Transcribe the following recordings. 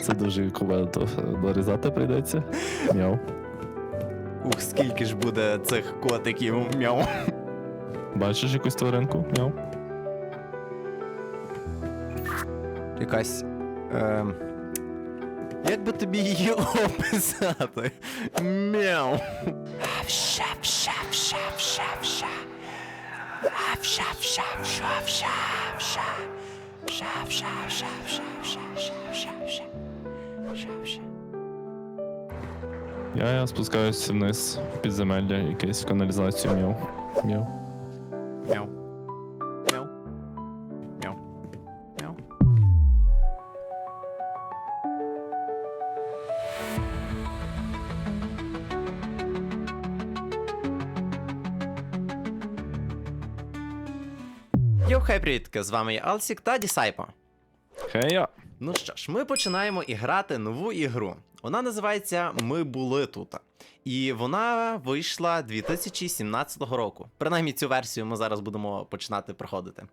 Це дуже кумедно. Дорізати прийдеться. Мяу. Ух, скільки ж буде цих котиків. Мяу. Бачиш якусь тваринку? Мяу. Якась. Ем... Як би тобі її описати? Мяу. Я, я спускаюся вниз в підземелля, якесь в каналізацію мяу. Мяу. Мяу. Мяу. Мяу. Мяу. Йоу, хай привітки, з вами я Алсік та Дісайпо. Хея! Ну що ж, ми починаємо і грати нову ігру. Вона називається Ми були тут. І вона вийшла 2017 року. Принаймні цю версію ми зараз будемо починати проходити.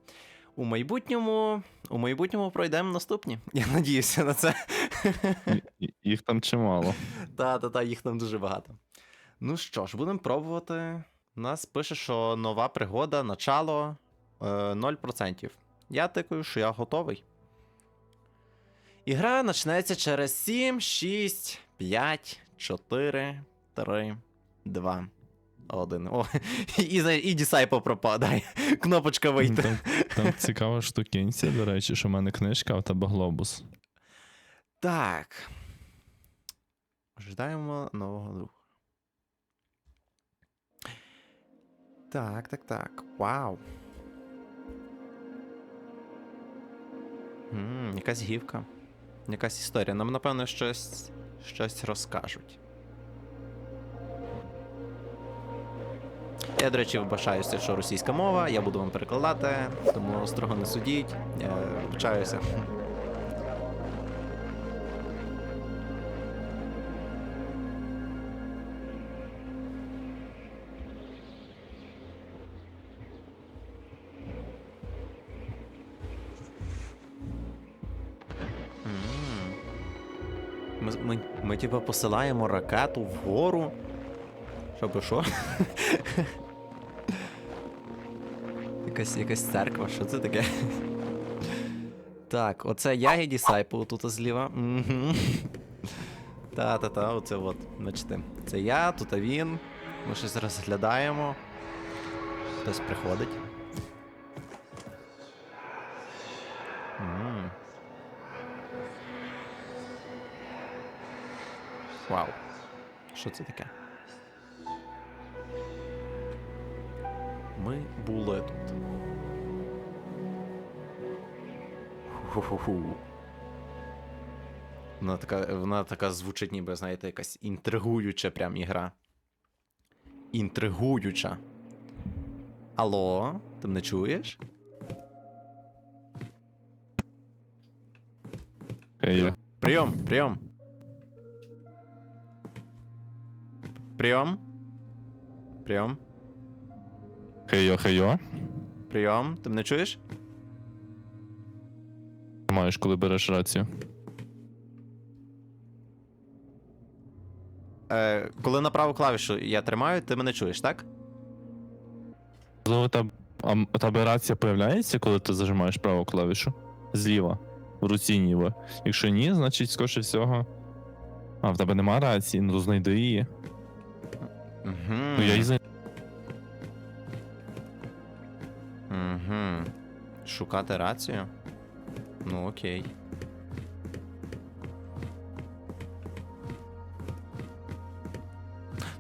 У майбутньому, у майбутньому пройдемо наступні. Я надіюся на це. Їх там чимало. Та, та, та, їх там дуже багато. Ну що ж, будемо пробувати. Нас пише, що нова пригода, начало е, 0%. Я тикаю, що я готовий. Ігра почнеться через 7, 6, 5, 4, 3, 2, 1. О, і, зна- і Дісайпо пропадає. Кнопочка вийти. Там, там цікава штукенція, до речі, що в мене книжка, а в тебе глобус. Так. Ожидаємо нового друга. Так, так, так. Вау. м якась гівка. Якась історія. Нам, напевно, щось, щось розкажуть. Я, до речі, вибачаюся, що російська мова, я буду вам перекладати, тому строго не судіть. Я вибачаюся. Типу посилаємо ракету вгору. Щоб що? якась, якась церква, що це таке? так, оце я і Disciple тут зліва. Та-та-та, оце от, бачите. Це я, тут він. Ми щось розглядаємо. Хтось приходить. Вау. Що це таке? Ми були тут. Ху-ху-ху. Вона така, вона така звучить, ніби, знаєте, якась інтригуюча прям ігра. Інтригуюча. Алло, ти мене чуєш? Хея. Прийом, прийом. Прийом. Прийом. Хейо, хейо. Прийом. Ти мене чуєш? Маєш, коли береш рацію. Е, коли на праву клавішу я тримаю, ти мене чуєш, так? Можливо, у тебе, а тебе рація появляється, коли ти зажимаєш праву клавішу? Зліва. В руці ніби. Якщо ні, значить, скоріше всього. А, в тебе нема рації, ну то знайди її. Угу. Ну я її знайду. Угу. Шукати рацію? Ну окей.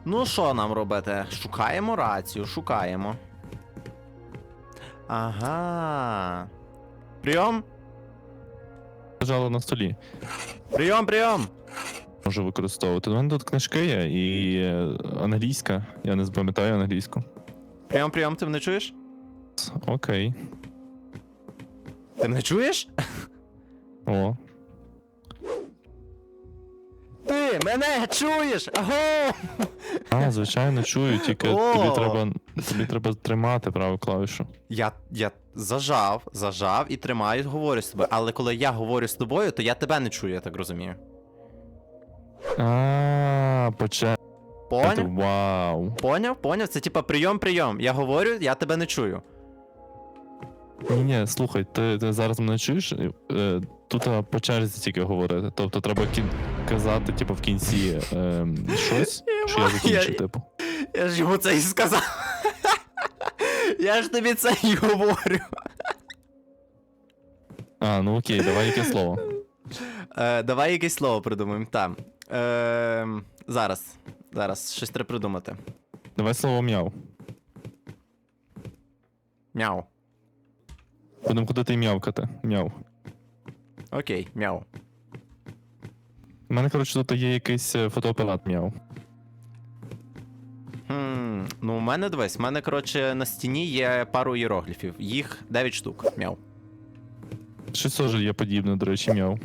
Ну, що нам робити? Шукаємо рацію, шукаємо. Ага. Прийом? лежала на столі. Прийом, прийом! Можу використовувати. У мене тут книжки є і англійська. Я не запам'ятаю англійську. Прийом, прийом, ти мене чуєш? Окей. Ти мене чуєш? О. Ти мене чуєш! Аго! А, звичайно, чую, тільки О! тобі треба, тобі треба тримати праву клавішу. Я. я. Зажав, зажав і тримаю, говорю з тобою. Але коли я говорю з тобою, то я тебе не чую, я так розумію. А, почати. Поняв? Вау. Поняв? Поняв? Це типа прийом-прийом. Я говорю, я тебе не чую. Ні, ні, слухай, ти, ти зараз мене чуєш? Е, Тут а, по черзі тільки говорити. Тобто треба кін... казати, типу, в кінці е, щось, що я Я- закінчу, типу. Я ж йому це і сказав. Я ж тобі це і говорю. А, ну окей, давай яке слово. Е, давай якесь слово придумаємо. Там. Е, зараз. Зараз, щось треба придумати. Давай слово м'яв. Мяу. Будемо ходити м'явкати. М'яв. Окей, мяу. У мене, коротше, тут є якийсь е, фотоапарат м'яв. Хм, ну, у мене дивись, у мене, коротше, на стіні є пару іерогліфів. Їх 9 штук. Мяу. Щось теж є подібне, до речі, м'яв.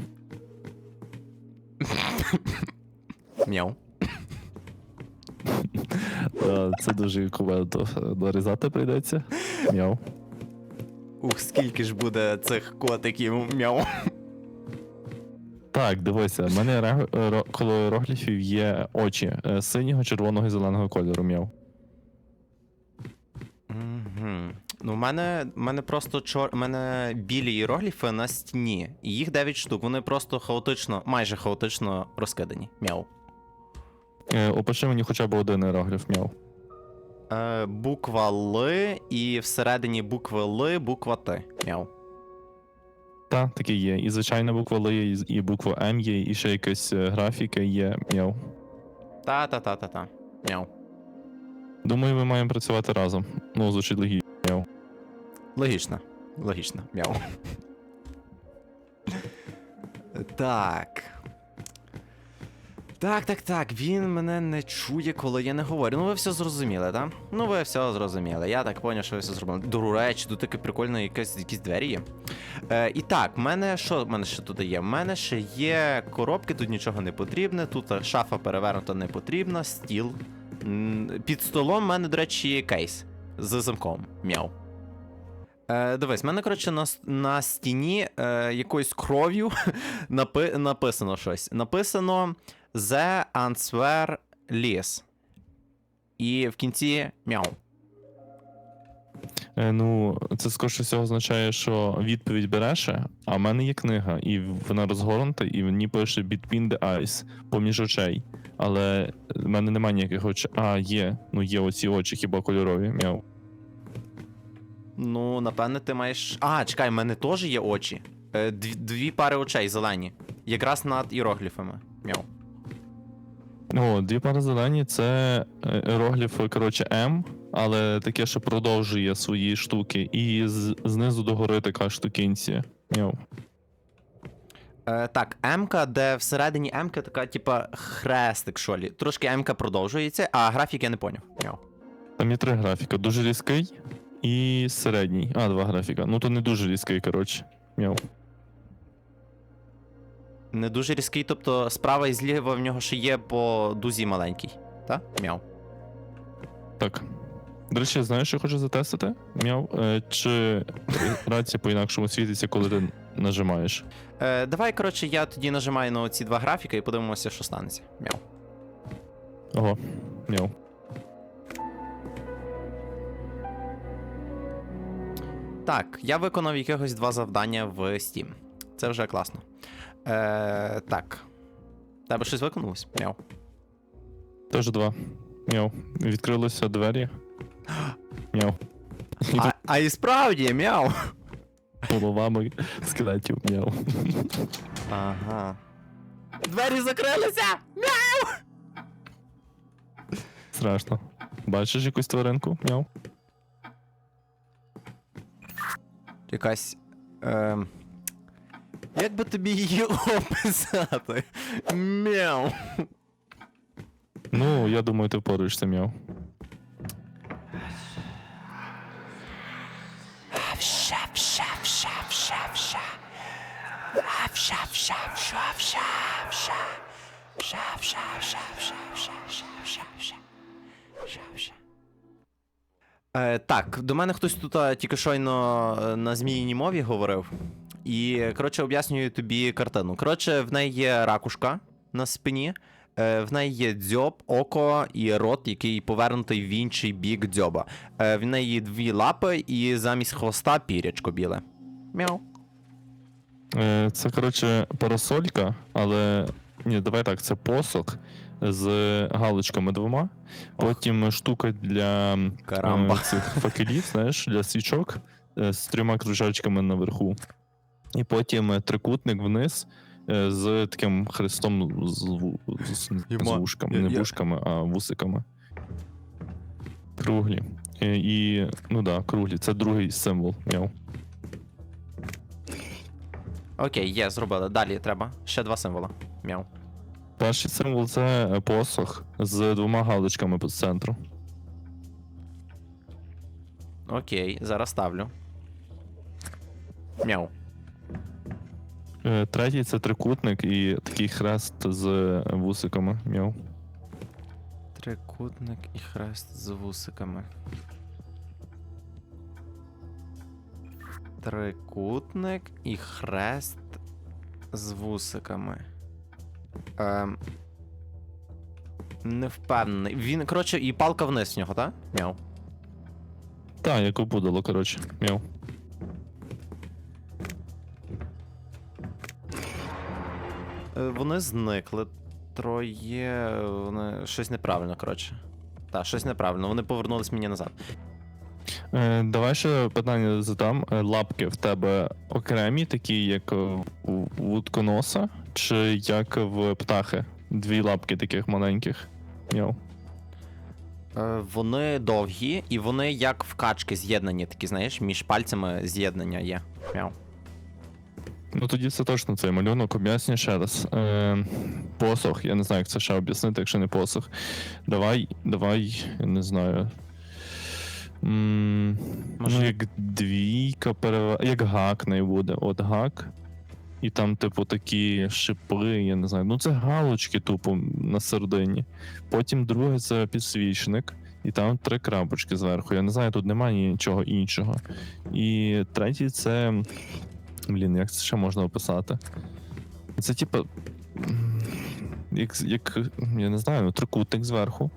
Мяу. Е, Це дуже кумедно. Нарізати прийдеться. М'яв. Ух, скільки ж буде цих котиків. Мяу. Так, дивися, в мене коло іерогліфів є очі е, синього, червоного і зеленого кольору м'яв. Ну, в мене, в мене просто чор... в мене білі іерогліфи на стіні. І їх 9 штук. Вони просто хаотично, майже хаотично розкидані. Мяу. Е, Опиши мені хоча б один іерогліф м'яв. Е, буква Л і всередині букви Л буква Т. Мяу. Та, таке є. І звичайна буква Л є, і- і буква М є, і ще якась е, графіка є м'яв. Та-та-та-та-та. Мяу. Думаю, ми маємо працювати разом. Ну, звучить логічно. М'яв. Логічно. Логічно. Мяу. Так. Так, так, так. Він мене не чує, коли я не говорю. Ну, ви все зрозуміли, так? Ну, ви все зрозуміли. Я так поняв, що ви все зробили. До речі, тут таке прикольно, якась, якісь двері є. Е, і так, мене що в мене ще тут є? В мене ще є коробки, тут нічого не потрібне. Тут шафа перевернута не потрібна, стіл. Під столом в мене, до речі, кейс з замком. Мяу. Е, дивись, в мене, коротше, на, на стіні е, якоюсь кров'ю напи, написано щось. Написано The Answer List. І в кінці мяу. Е, ну, це скоріше всього означає, що відповідь береше, а в мене є книга, і вона розгорнута, і в ній пише Between the eyes, поміж очей. Але в мене немає ніяких очей. А, є. Ну, є оці очі, хіба кольорові. М'яв. Ну, напевне, ти маєш. А, чекай, в мене теж є очі. Е, дві, дві пари очей зелені. Якраз над іерогліфами. Мяу. О, дві пари зелені це е, іерогліф, коротше, М, але таке, що продовжує свої штуки, і з, знизу догори така штукінці. Е, так, М-ка, де всередині М-ка така, типа, хрестик, що лі. Трошки М-ка продовжується, а графік я не поняв. Мяу. Там є три графіка: дуже різкий і середній. А, два графіка. Ну то не дуже різкий, коротше. М'яв. Не дуже різкий, тобто справа і зліва в нього ще є по дузі маленький. Та? Мяу. Так. До речі, знаєш, що я хочу затестити? М'яв. Е, чи рація по-інакшому світиться, коли ти нажимаєш? Е, давай, коротше, я тоді нажимаю на ці два графіки і подивимося, що станеться. Мяу. Ого, м'яв. Так, я виконав якихось два завдання в Steam. Це вже класно. Е, так. Тебе щось виконалось? Мяу. Теж два. М'яв. Відкрилися двері. М'яв. І А, а і справді, мяу. головами скелетів м'яв. Ага. Двері закрилися! Мяу! Страшно. Бачиш якусь тваринку? М'яв? Якась. Ем... Як би тобі її описати? Мяу. Ну, я думаю, ти впораєшся, м'яв. Е, так, до мене хтось тут а, тільки щойно е, на зміїній мові говорив. І, коротше, об'яснюю тобі картину. Коротше, в неї є ракушка на спині, е, в неї є дзьоб, око і рот, який повернутий в інший бік дзьоба. Е, в неї дві лапи і замість хвоста пірячко біле. Мяу. Е, Це, коротше, парасолька, але. Ні, давай так, це посох з галочками двома. Потім штука для м, Карамба. е, цих факелів, знаєш, для свічок е, з трьома кружечками наверху. І потім е, трикутник вниз е, з таким хрестом з, з, Йома, з вушками. я- Не я- вушками, а вусиками. Круглі. Е, І, ну так, да, круглі. Це другий символ. Мяу. Окей, є, зробили. Далі треба. Ще два символа. Мяу. Перший символ це посох з двома галочками по центру. Окей, зараз ставлю. Мяу. Е, Третій це трикутник і такий хрест з вусиками. Мяу. Трикутник і хрест з вусиками. Трикутник і хрест з вусиками. Ем... Не впевнений. Він, коротше, і палка вниз в нього, так? Мяу. Та, як опудало, коротше. Мяу. Вони зникли. Троє. Вони... Щось неправильно, коротше. Так, щось неправильно. Вони повернулись мені назад. Е, давай ще питання задам. Е, Лапки в тебе окремі, такі, як е, у вудконоса, чи як в птахи? Дві лапки таких маленьких. Е, Вони довгі, і вони як в качки з'єднані, такі, знаєш, між пальцями з'єднання є. Мяу. Ну тоді це точно цей малюнок. Об'ясню ще раз. Е, посох, я не знаю, як це ще об'яснити, якщо не посох. Давай, давай, я не знаю. М, Ну, як двійка перев... як гак не буде. От гак. І там, типу, такі шипи, я не знаю. Ну, це галочки тупо на середині. Потім друге це підсвічник, і там три крапочки зверху. Я не знаю, тут немає нічого іншого. І третій це. Блін, як це ще можна описати? Це типу. Як, як я не знаю, трикутник зверху.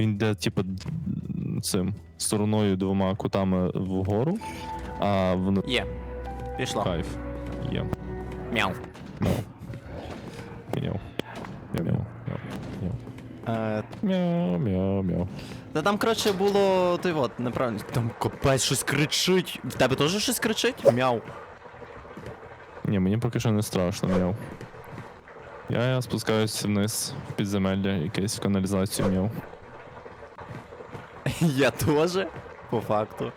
Він йде, типу, цим стороною двома кутами вгору, а в Є. Пішло. кайф. Є. Мяу. Мяу. Мяу. Мяу. Мяу. Мяу. Е, Мяу. Мяу. Мяу. та там, коротше, було. Ти от, неправильно. Там капець щось кричить. В тебе теж щось кричить? Мяу. Ні, мені поки що не страшно, мяу. Я, я спускаюся вниз в підземелля, якесь в каналізацію мяу. Я теж. По факту.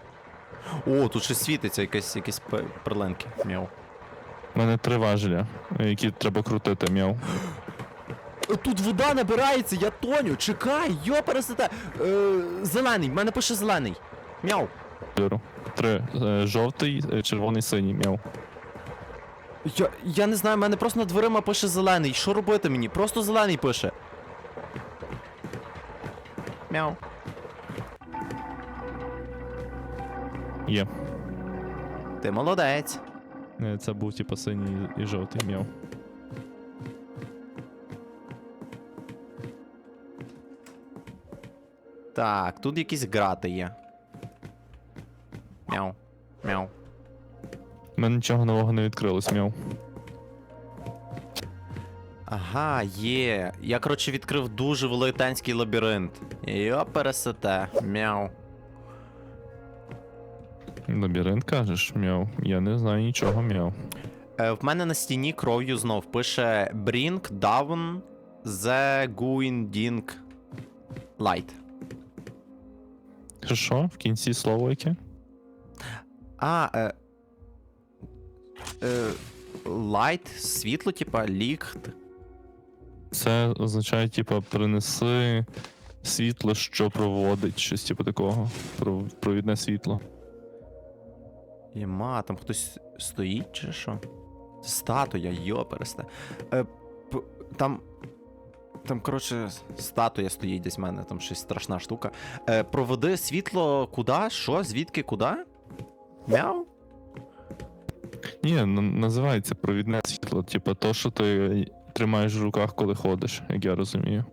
О, тут щось світиться, якесь, якісь пе- перлинки. Мяу. У мене три важеля, які треба крутити, мяу. Е, Тут вода набирається, я тоню. Чекай, йо пересете. Е, зелений, в мене пише зелений. Мяу. Кольору. Три. Е, Жовтий, е, червоний, синій, мяу. Я, я не знаю, в мене просто над дверима пише зелений. Що робити мені? Просто зелений пише. Мяу. Є. Ти молодець. Е, Це був типу синій і жовтий, мяу. Так, тут якісь грати є. Мяу. Мяу. У мене нічого нового не відкрилось, мяу. Ага, є. Я, коротше, відкрив дуже велетенський лабіринт. Йо пересете. Мяу. Лабіринт кажеш, мяу. Я не знаю нічого, мяу. Е, в мене на стіні кров'ю знов пише Bring down the Guinding Light. Що, Що? В кінці слово яке? А, е, е, Light, світло, типа, ліхт. Це означає, типу, принеси світло, що проводить, щось типу такого. Провідне світло. Єма, там хтось стоїть чи що? Це статуя, йо пересте. Е, там. Там, коротше, статуя стоїть десь в мене, там щось страшна штука. Е, проведи світло куди? Що? Звідки? Куди? Мяу? Ні, називається провідне світло. Типа то, що ти тримаєш в руках, коли ходиш, як я розумію.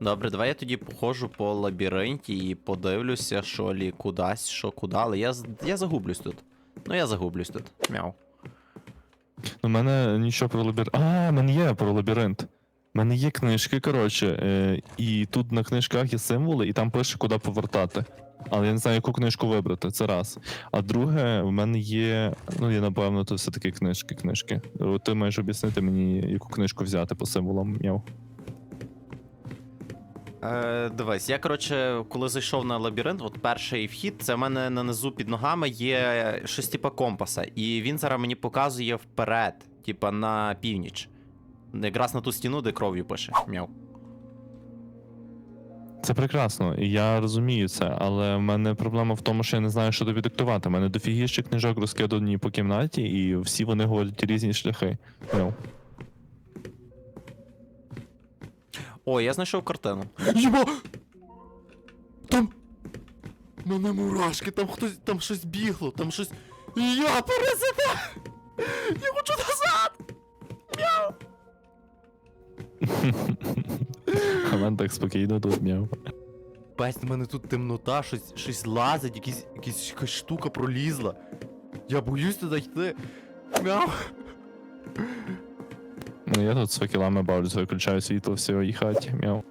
Добре, давай я тоді походжу по лабіринті і подивлюся, що лі кудись, що куди, але я, я загублюсь тут. Ну я загублюсь тут. Мяу. У мене нічого про лабіринт. А, в мене є про лабіринт. У мене є книжки, коротше, е, і тут на книжках є символи, і там пише, куди повертати. Але я не знаю, яку книжку вибрати, це раз. А друге, в мене є. Ну, я напевно, то все-таки книжки, книжки. Ти маєш об'яснити мені, яку книжку взяти по символам. Мяу. Е, дивись, я коротше, коли зайшов на лабіринт, от перший вхід, це в мене на низу під ногами є щось типа компаса. І він зараз мені показує вперед, типа на північ. Якраз на ту стіну, де кров'ю пише. Мяу. Це прекрасно, і я розумію це, але в мене проблема в тому, що я не знаю, що тобі диктувати. У мене дофігіще книжок розкидані по кімнаті, і всі вони говорять різні шляхи. Мяу. О, я знайшов картину. Єба! Там. Мене мурашки, там хтось, там щось бігло, там щось. Я пересиде! Я хочу назад! А мене так спокійно тут мяу. Бать, в мене тут темнота, щось, щось лазить, якісь, якісь якась штука пролізла. Я боюсь туди йти. Мяу. Ну я тут з факелами бавлюсь, виключаю світло в своїй хаті. Мяу.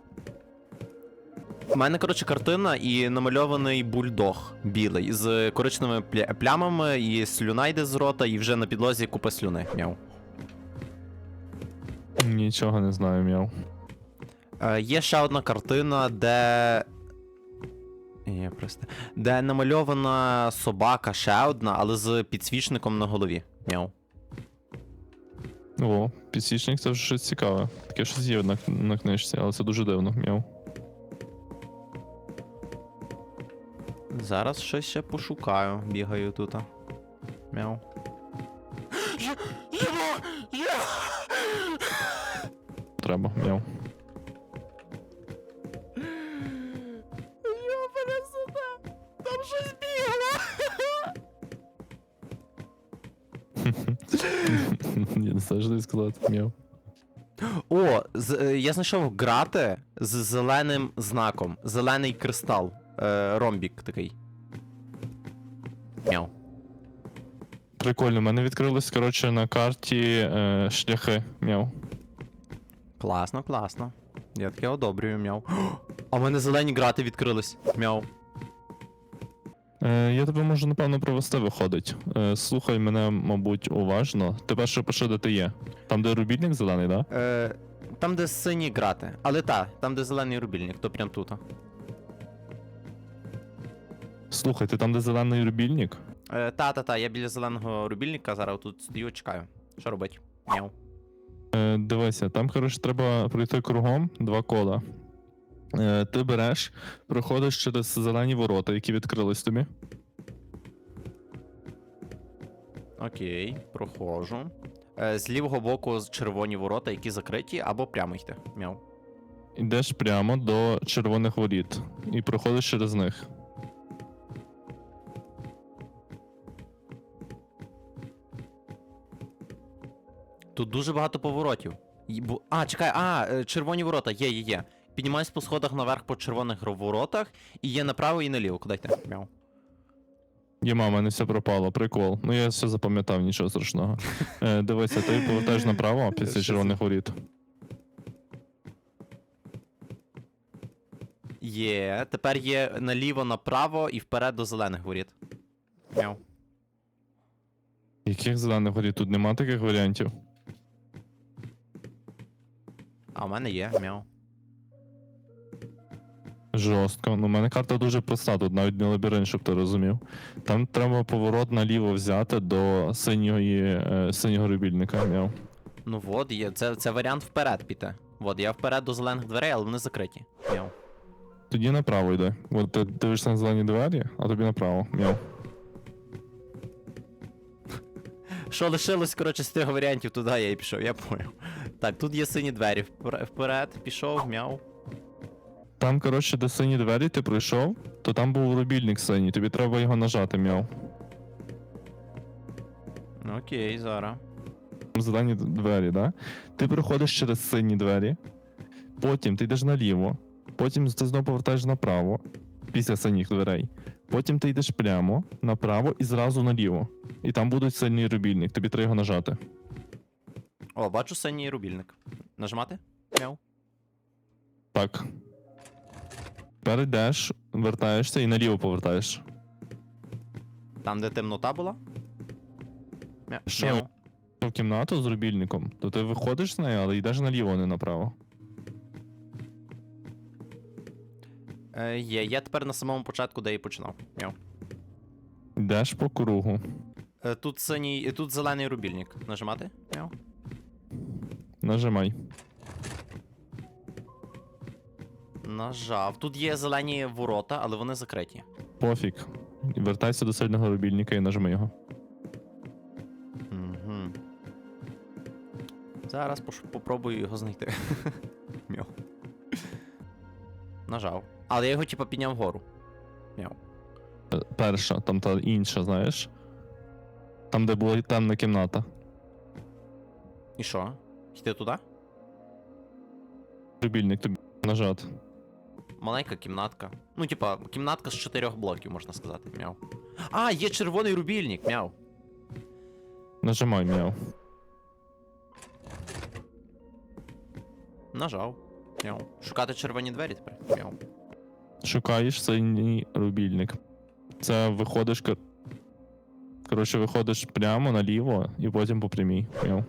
У мене, коротше, картина і намальований бульдог білий з коричневими плямами, і слюна йде з рота, і вже на підлозі купа слюни. Мяу. Нічого не знаю, мяу. Е, є ще одна картина, де. Є просто. Де намальована собака, ще одна, але з підсвічником на голові. Мяу. О, підсвічник це вже щось цікаве. Таке щось є на, на книжці, але це дуже дивно, мяу. Зараз щось ще пошукаю, бігаю тут. Мяу. Треба, сюди! Там щось бігало! Я не знаю, що тобі сказати, мяу. О, з, е, я знайшов грати з зеленим знаком. Зелений кристал. Е, ромбік такий. Мяу. Прикольно, у мене відкрилось, коротше, на карті е, шляхи. Мяу. Класно, класно. Я таке одобрюю, мяу. А в мене зелені грати відкрились. Мяу. Е, я тебе можу, напевно, провести виходить. Е, слухай мене, мабуть, уважно. Ти перше пиши, де ти є. Там, де рубільник зелений, да? Е, там, де сині грати. Але та, там, де зелений рубільник, то прям тут. Слухай, ти там, де зелений рубільник? Е, та, та, та, я біля зеленого рубільника, зараз тут стою, чекаю. Що робить? Мяу. Е, дивися, там, коротше, треба пройти кругом два кола. Е, ти береш, проходиш через зелені ворота, які відкрились тобі. Окей, проходжу. Е, з лівого боку з червоні ворота, які закриті, або прямо йти. Мяу. Йдеш прямо до червоних воріт і проходиш через них. Тут дуже багато поворотів. Бу- А, чекай, а, е, червоні ворота, є, є, є. Піднімаюсь по сходах наверх по червоних воротах, і є направо і наліво. Куди йти? Мяу. Єма, в мене все пропало, прикол. Ну я все запам'ятав, нічого страшного. Е, дивися, ти повертаєш направо після червоних воріт. Є. Тепер є наліво, направо і вперед до зелених воріт. Мяу. Яких зелених воріт? Тут нема таких варіантів. А в мене є, мяу. Жорстко. Ну, у мене карта дуже проста, тут навіть не лабіринт, щоб ти розумів. Там треба поворот наліво взяти до синьої, е, синього рубільника. Мяу. Ну от, є. Це, це варіант вперед піти. От, я вперед до зелених дверей, але вони закриті. Мяу. Тоді направо йде. От ти дивишся на зелені двері, а тобі направо. Мяу. Що лишилось, коротше, з тих варіантів, туди я і пішов, я поняв. Так, тут є сині двері. Вперед, пішов, мяв. Там, коротше, де сині двері ти пройшов, то там був рубільник синій, тобі треба його нажати, м'яв. Ну, Окей, зараз. Там д- двері, да? Ти проходиш через сині двері, потім ти йдеш наліво, потім ти знову повертаєш направо, після синіх дверей. Потім ти йдеш прямо, направо і зразу наліво. І там буде сильний рубільник, тобі треба його нажати. О, бачу синій рубільник. Нажимати? Мяу. Так. Перейдеш, вертаєшся і наліво повертаєш. Там, де темнота була? Мя... Що? Мяу. В кімнату з рубільником, то ти виходиш з неї, але йдеш наліво, а не направо. Е, є, я тепер на самому початку, де і починав. Мяу. Йдеш по кругу. Е, тут синій, тут зелений рубільник. Нажимати? Мяу. Нажимай. Нажав. Тут є зелені ворота, але вони закриті. Пофіг. Вертайся до сильного рубільника і нажми його. Угу. Зараз пош- попробую його знайти. Нажав. Але я його типа підняв вгору. Мяу. Перша, там та інша, знаєш. Там, де була темна кімната. І що? Йти туди? Рубільник тобі нажати. Маленька кімнатка. Ну, типа, кімнатка з чотирьох блоків, можна сказати. Мяу. А, є червоний рубільник, мяу. Нажимай м'яв. Нажав. Мяу. Шукати червоні двері тепер. Мяу. Шукаєш синій рубільник. Це виходиш. кор- Коротше, виходиш прямо наліво і потім по прямій. М'яв.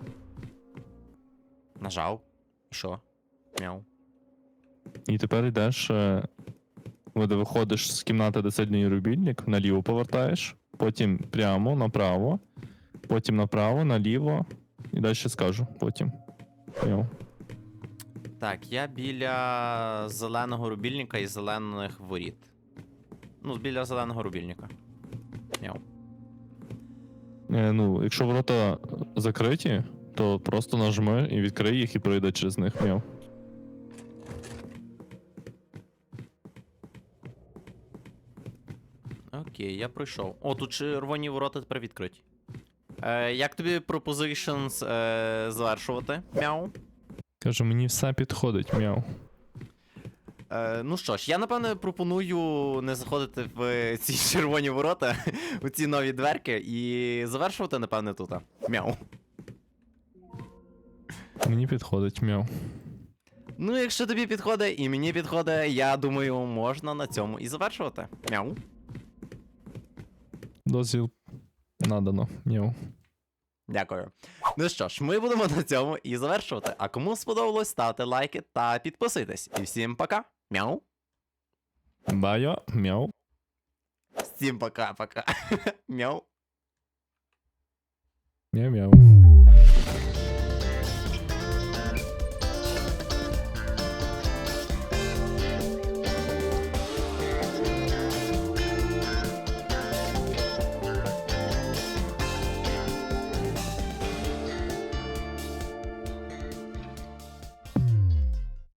Нажав. Що? Мяу. І тепер йдеш. е, Де виходиш з кімнати, де сильний рубільник, наліво повертаєш, потім прямо, направо, потім направо, наліво. І далі скажу потім. М'яв. Так, я біля зеленого рубільника і зелених воріт. Ну, біля зеленого рубільника. Мяу. Е, ну, якщо ворота закриті, то просто нажми і відкрий їх і пройде через них. М'яв. Окей, я пройшов. О, тут червоні ворота тепер відкриті. Е, як тобі propositions е, завершувати? Мяу. Каже, мені все підходить, м'яв. Е, ну що ж, я напевне пропоную не заходити в ці червоні ворота, у ці нові дверки, і завершувати, напевне, тут. Мяу. Мені підходить, м'яв. Ну, якщо тобі підходить і мені підходить, я думаю, можна на цьому і завершувати. Мяу. Дозвіл надано, м'яв. Дякую. Ну що ж, ми будемо на цьому і завершувати. А кому сподобалось, ставте лайки та підписуйтесь. І всім пока. Мяу. Байо, мяу. Всім пока-пока. Мяу. Мяу-мяу.